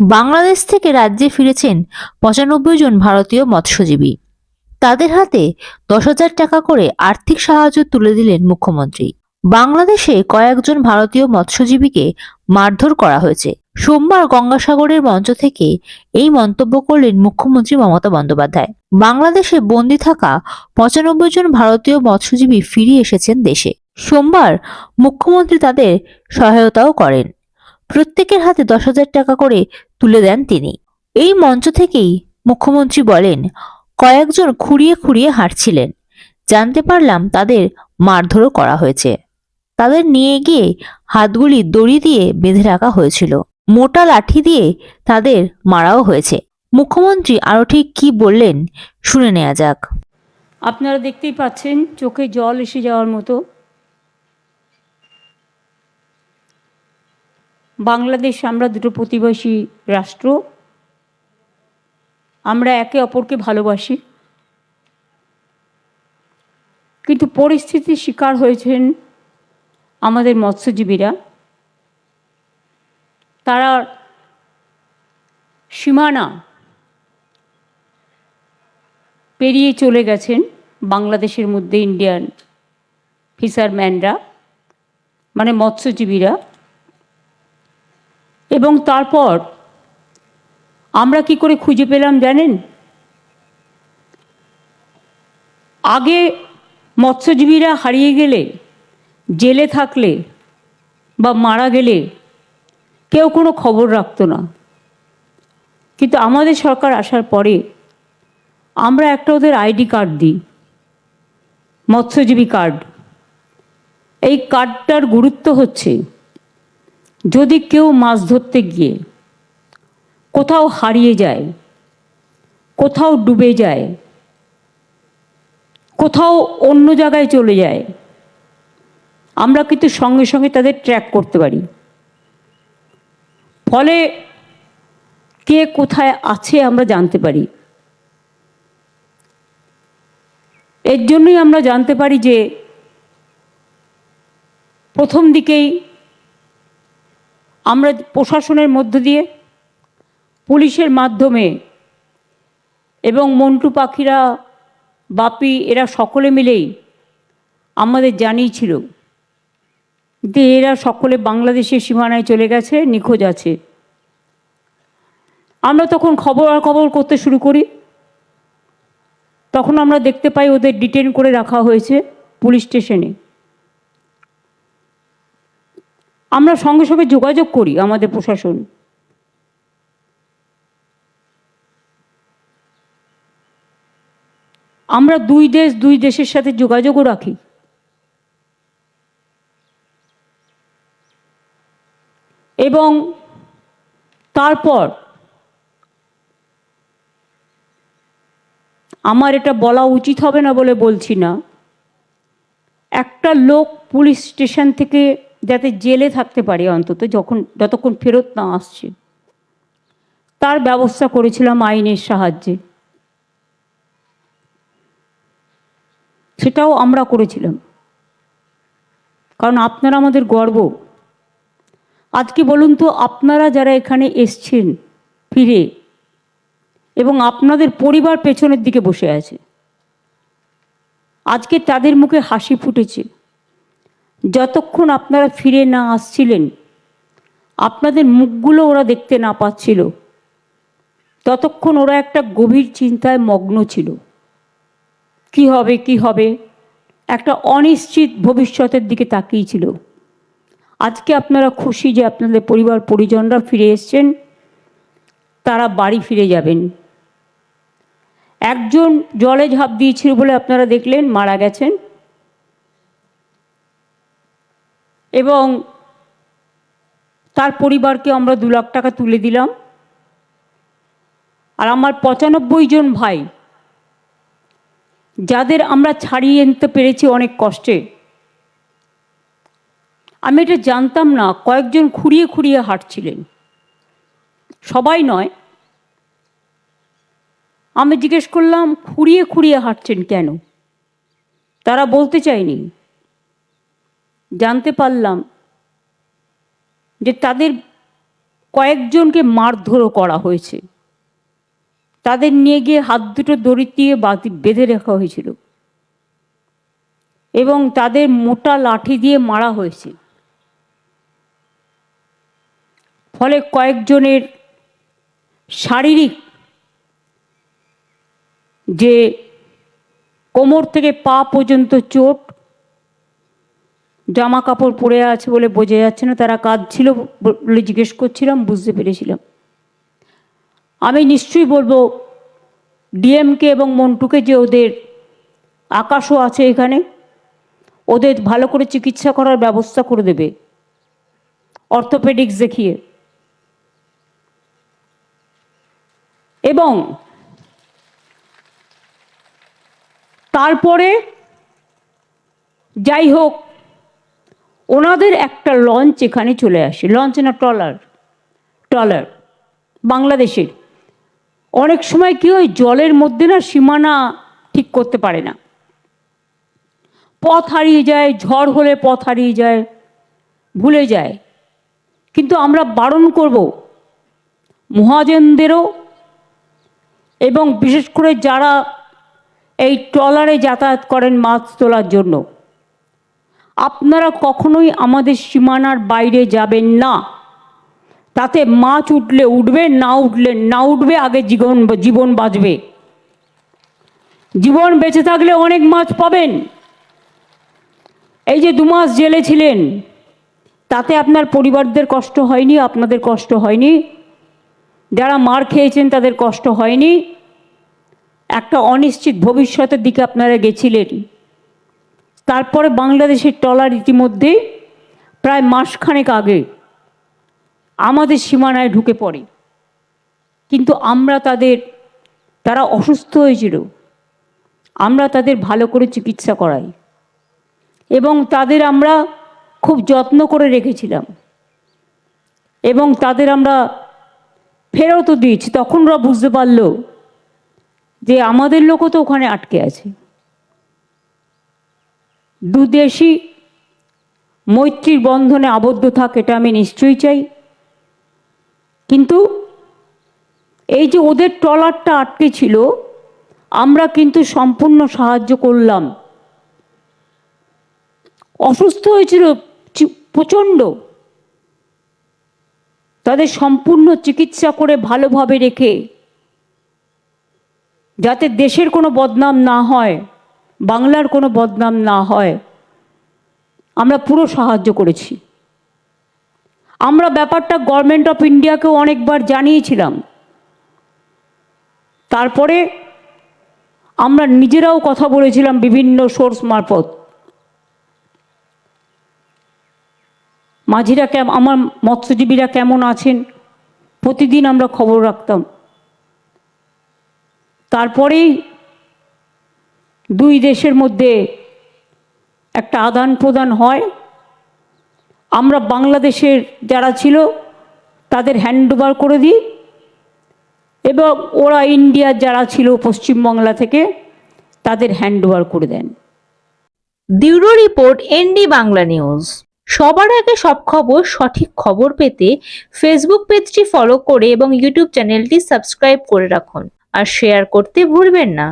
বাংলাদেশ থেকে রাজ্যে ফিরেছেন পঁচানব্বই জন ভারতীয় মৎস্যজীবী। তাদের হাতে দশ হাজার টাকা করে আর্থিক সাহায্য তুলে দিলেন মুখ্যমন্ত্রী। বাংলাদেশে কয়েকজন ভারতীয় মৎস্যজীবীকে মারধর করা হয়েছে। সোমবার গঙ্গাসাগরের মঞ্চ থেকে এই মন্তব্য করলেন মুখ্যমন্ত্রী মমতা বন্দ্যোপাধ্যায়। বাংলাদেশে বন্দী থাকা পঁচানব্বই জন ভারতীয় মৎস্যজীবী ফিরে এসেছেন দেশে। সোমবার মুখ্যমন্ত্রী তাদের সহায়তাও করেন। প্রত্যেকের হাতে দশ হাজার টাকা করে তুলে দেন তিনি। এই মঞ্চ থেকেই মুখ্যমন্ত্রী বলেন, কয়েকজন খুঁড়িয়ে খুঁড়িয়ে হাঁটছিলেন। জানতে পারলাম তাদের মারধরও করা হয়েছে। তাদের নিয়ে গিয়ে হাতগুলি দড়ি দিয়ে বেঁধে রাখা হয়েছিল। মোটা লাঠি দিয়ে তাদের মারাও হয়েছে। মুখ্যমন্ত্রী আরও ঠিক কি বললেন শুনে নেওয়া যাক। আপনারা দেখতেই পাচ্ছেন, চোখে জল এসে যাওয়ার মতো বাংলাদেশ আমরা দুটো প্রতিবেশী রাষ্ট্র। আমরা একে অপরকে ভালোবাসি। কিন্তু পরিস্থিতির শিকার হয়েছেন আমাদের মৎস্যজীবীরা। তারা সীমানা পেরিয়ে চলে গেছেন বাংলাদেশের মধ্যে ইন্ডিয়ান ফিশারম্যানরা মানে মৎস্যজীবীরা। এবং তারপর আমরা কি করে খুঁজে পেলাম জানেন? আগে মৎস্যজীবীরা হারিয়ে গেলে, জেলে থাকলে বা মারা গেলে কেউ কোনো খবর রাখতো না। কিন্তু আমাদের সরকার আসার পরে আমরা একটা ওদের আইডি কার্ড দিই, মৎস্যজীবী কার্ড। এই কার্ডটার গুরুত্ব হচ্ছে যদি কেউ মাছ ধরতে গিয়ে কোথাও হারিয়ে যায়, কোথাও ডুবে যায়, কোথাও অন্য জায়গায় চলে যায়, আমরা কিন্তু সঙ্গে সঙ্গে তাদের ট্র্যাক করতে পারি। ফলে কে কোথায় আছে আমরা জানতে পারি। এর জন্যই আমরা জানতে পারি যে প্রথম দিকেই আমরা প্রশাসনের মধ্য দিয়ে, পুলিশের মাধ্যমে এবং মন্টু পাখিরা, বাপি এরা সকলে মিলেই আমাদের জানিয়েছিল যে এরা সকলে বাংলাদেশের সীমানায় চলে গেছে, নিখোঁজ আছে। আমরা তখন খবর আর খবর করতে শুরু করি। তখন আমরা দেখতে পাই ওদের ডিটেন করে রাখা হয়েছে পুলিশ স্টেশনে। আমরা সঙ্গে সঙ্গে যোগাযোগ করি আমাদের প্রশাসন। আমরা দুই দেশ, দুই দেশের সাথে যোগাযোগও রাখি। এবং তারপর আমার এটা বলা উচিত হবে না বলে বলছি না। একটা লোক পুলিশ স্টেশন থেকে যাতে জেলে থাকতে পারে অন্তত যখন, যতক্ষণ ফেরত না আসছে। তার ব্যবস্থা করেছিলাম আইনের সাহায্যে। সেটাও আমরা করেছিলাম। কারণ আপনারা আমাদের গর্ব। আজকে বলুন তো, আপনারা যারা এখানে এসছেন ফিরে এবং আপনাদের পরিবার পেছনের দিকে বসে আছে, আজকে তাদের মুখে হাসি ফুটেছে। যতক্ষণ আপনারা ফিরে না আসছিলেন, আপনাদের মুখগুলো ওরা দেখতে না পাচ্ছিল। ততক্ষণ ওরা একটা গভীর চিন্তায় মগ্ন ছিল। কি হবে কি হবে? একটা অনিশ্চিত ভবিষ্যতের দিকে তাকিয়েছিল আজকে আপনারা খুশি যে আপনাদের পরিবার পরিজনরা ফিরে এসছেন, তারা বাড়ি ফিরে যাবেন। একজন জলে ঝাঁপ দিয়েছিল বলে আপনারা দেখলেন, মারা গেছেন। এবং তার পরিবারকে আমরা দু লাখ টাকা তুলে দিলাম। আর আমার পঁচানব্বই জন ভাই, যাদের আমরা ছাড়িয়ে আনতে পেরেছি অনেক কষ্টে। আমি এটা জানতাম না, কয়েকজন খুঁড়িয়ে খুঁড়িয়ে হাঁটছিলেন। সবাই নয়। আমি জিজ্ঞেস করলাম, খুঁড়িয়ে খুঁড়িয়ে হাঁটছেন কেন? তারা বলতে চায়নি। জানতে পারলাম যে তাদের কয়েকজনকে মারধরও করা হয়েছে। তাদের নিয়ে গিয়ে হাত দুটো দড়ি দিয়ে বাতি- বেঁধে রাখা হয়েছিল এবং তাদের মোটা লাঠি দিয়ে মারা হয়েছে। ফলে কয়েকজনের শারীরিক যে কোমর থেকে পা পর্যন্ত চোট জামা কাপড় পরে আছে বলে বোঝা যাচ্ছে না, তারা কাঁদছিল বলে জিজ্ঞেস করছিলাম, বুঝতে পেরেছিলাম। আমি নিশ্চয়ই বলব, ডিএমকে এবং মন্টুকে যে ওদের আকাশও আছে এখানে, ওদের ভালো করে চিকিৎসা করার ব্যবস্থা করে দেবে। অর্থোপেডিক্স দেখিয়ে। এবং তারপরে যাই হোক ওনাদের একটা লঞ্চ এখানে চলে আসে। লঞ্চ না ট্রলার ট্রলার বাংলাদেশের। অনেক সময় কি হয়, জলের মধ্যে না সীমানা ঠিক করতে পারে না। পথ হারিয়ে যায়, ঝড় হলে পথ হারিয়ে যায়, ভুলে যায়। কিন্তু আমরা বারণ করব মহাজনদেরও এবং বিশেষ করে যারা এই ট্রলারে যাতায়াত করেন মাছ তোলার জন্য। আপনারা কখনোই আমাদের সীমানার বাইরে যাবেন না। তাতে মাছ উঠলে উঠবে, না উঠলে না উঠবে, আগে জীবন জীবন বাঁচবে। জীবন বেঁচে থাকলে অনেক মাছ পাবেন। এই যে দু মাস জেলে ছিলেন, তাতে আপনার পরিবারদের কষ্ট হয়নি, আপনাদের কষ্ট হয়নি। যারা মার খেয়েছেন, তাদের কষ্ট হয়নি। একটা অনিশ্চিত ভবিষ্যতের দিকে আপনারা গেছিলেন। তারপরে বাংলাদেশের ট্রলার ইতিমধ্যে প্রায় মাসখানেক আগে আমাদের সীমানায় ঢুকে পড়ে। কিন্তু আমরা তাদের, তারা অসুস্থ হয়েছিল। আমরা তাদের ভালো করে চিকিৎসা করাই। এবং তাদের আমরা খুব যত্ন করে রেখেছিলাম। এবং তাদের আমরা ফেরতও দিয়েছি। তখন ওরা বুঝতে পারল যে আমাদের লোকও তো ওখানে আটকে আছে। দুদেশই মৈত্রীর বন্ধনে আবদ্ধ থাক, এটা আমি নিশ্চয়ই চাই। কিন্তু এই যে ওদের ট্রলারটা আটকে ছিল, আমরা কিন্তু সম্পূর্ণ সাহায্য করলাম। অসুস্থ হয়েছিল প্রচণ্ড। তাদের সম্পূর্ণ চিকিৎসা করে ভালোভাবে রেখে, যাতে দেশের কোনো বদনাম না হয়। বাংলার কোনো বদনাম না হয়, আমরা পুরো সাহায্য করেছি। আমরা ব্যাপারটা গভর্নমেন্ট অফ ইন্ডিয়াকেও অনেকবার জানিয়েছিলাম। তারপরে আমরা নিজেরাও কথা বলেছিলাম বিভিন্ন সোর্স মারফত। মাঝিরা কেম, আমার মৎস্যজীবীরা কেমন আছেন? প্রতিদিন আমরা খবর রাখতাম। তারপরেই দুই দেশের মধ্যে একটা আদান প্রদান হয়। আমরা বাংলাদেশের যারা ছিল, তাদের হ্যান্ডওভার করে দিই এবং ওরা ইন্ডিয়ার যারা ছিল পশ্চিমবাংলা থেকে, তাদের হ্যান্ডওভার করে দেন। Bureau report, ND Bangla news. সবার আগে সব খবর, সঠিক খবর পেতে ফেসবুক পেজটি ফলো করে এবং ইউটিউব চ্যানেলটি সাবস্ক্রাইব করে রাখুন। আর শেয়ার করতে ভুলবেন না।